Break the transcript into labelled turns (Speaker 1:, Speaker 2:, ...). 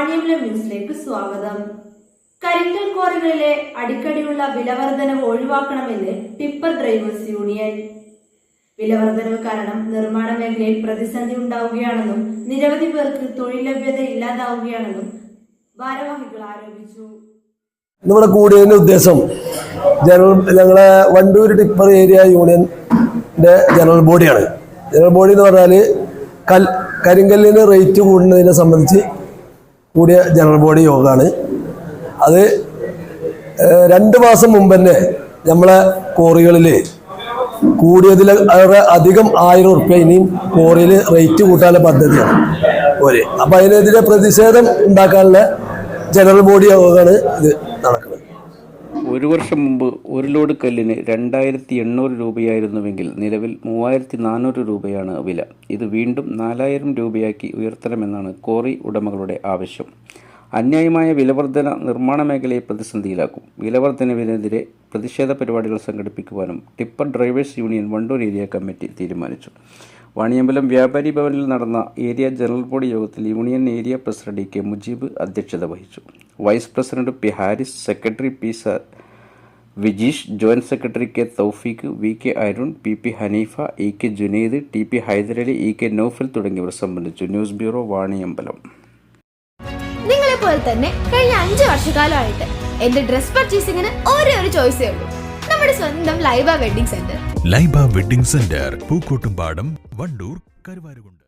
Speaker 1: വാണിയമ്പലം ന്യൂസിലേക്ക് സ്വാഗതം. കരിങ്കൽ ക്വാറികളിലെ അടിക്കടിയുള്ള വിലവർധനവ് ഒഴിവാക്കണമെന്ന് ടിപ്പർ ഡ്രൈവേഴ്സ് യൂണിയൻ. വിലവർധനവ് കാരണം നിർമ്മാണ മേഖലയിൽ പ്രതിസന്ധി ഉണ്ടാവുകയാണെന്നും നിരവധി പേർക്ക് തൊഴിൽ ലഭ്യത ഇല്ലാതാവുകയാണെന്നും ഭാരവാഹികൾ ആരോപിച്ചു.
Speaker 2: നമ്മുടെ കൂടിയതിന്റെ ഉദ്ദേശം ജനറൽ ഞങ്ങളെ വണ്ടൂർ ടിപ്പർ ഏരിയ യൂണിയന്റെ ജനറൽ ബോഡിയാണ്. ജനറൽ ബോഡി എന്ന് പറഞ്ഞാൽ കൽ കരിങ്കല്ലിന് റേറ്റ് കൂടുന്നതിനെ സംബന്ധിച്ച് കൂടിയ ജനറൽ ബോഡി യോഗമാണ് അത് രണ്ട് മാസം മുമ്പ് തന്നെ നമ്മളെ കോറികളിൽ കൂടിയതിൽ അധികം ആയിരം ഉറുപ്പ്യ ഇനിയും കോറിയിൽ റേറ്റ് കൂട്ടാനുള്ള പദ്ധതിയാണ് ഒരു അപ്പം അതിനെതിരെ പ്രതിഷേധം ഉണ്ടാക്കാനുള്ള ജനറൽ ബോഡി യോഗമാണ് ഇത് നടക്കുന്നത്.
Speaker 3: ഒരു വർഷം മുമ്പ് ഒരു ലോഡ് കല്ലിന് രണ്ടായിരത്തി എണ്ണൂറ് രൂപയായിരുന്നുവെങ്കിൽ നിലവിൽ മൂവായിരത്തി നാനൂറ് രൂപയാണ് വില. ഇത് വീണ്ടും നാലായിരം രൂപയാക്കി ഉയർത്തണമെന്നാണ് കോറി ഉടമകളുടെ ആവശ്യം. അന്യായമായ വിലവർധന നിർമ്മാണ മേഖലയെ പ്രതിസന്ധിയിലാക്കും. വിലവർധനവിനെതിരെ പ്രതിഷേധ പരിപാടികൾ സംഘടിപ്പിക്കുവാനും tipper drivers union Wandoor area committee തീരുമാനിച്ചു. വാണിയമ്പലം വ്യാപാരി ഭവനിൽ നടന്ന ഏരിയ ജനറൽ ബോഡി യോഗത്തിൽ union area president K Mujeeb അധ്യക്ഷത വഹിച്ചു. Vice president P Haris secretary P Vijeesh joint secretary K Thoufeeq V K Arun P P Haneefa E K Junaid T P Hyderali E K Noufal തുടങ്ങിയവർ സംബന്ധിച്ചു. News bureau Vaniyambalam.
Speaker 4: നിങ്ങളെ പോലെ തന്നെ കഴിഞ്ഞ അഞ്ചു വർഷക്കാലമായിട്ട് എന്റെ dress പർച്ചേസിംഗിന് ഒരേ ഒരു ചോയ്സേ ഉള്ളൂ. നമ്മുടെ സ്വന്തം Laiba wedding centre.
Speaker 5: Laiba wedding centre Pookkottumpadam Wandoor Karuvarakundu.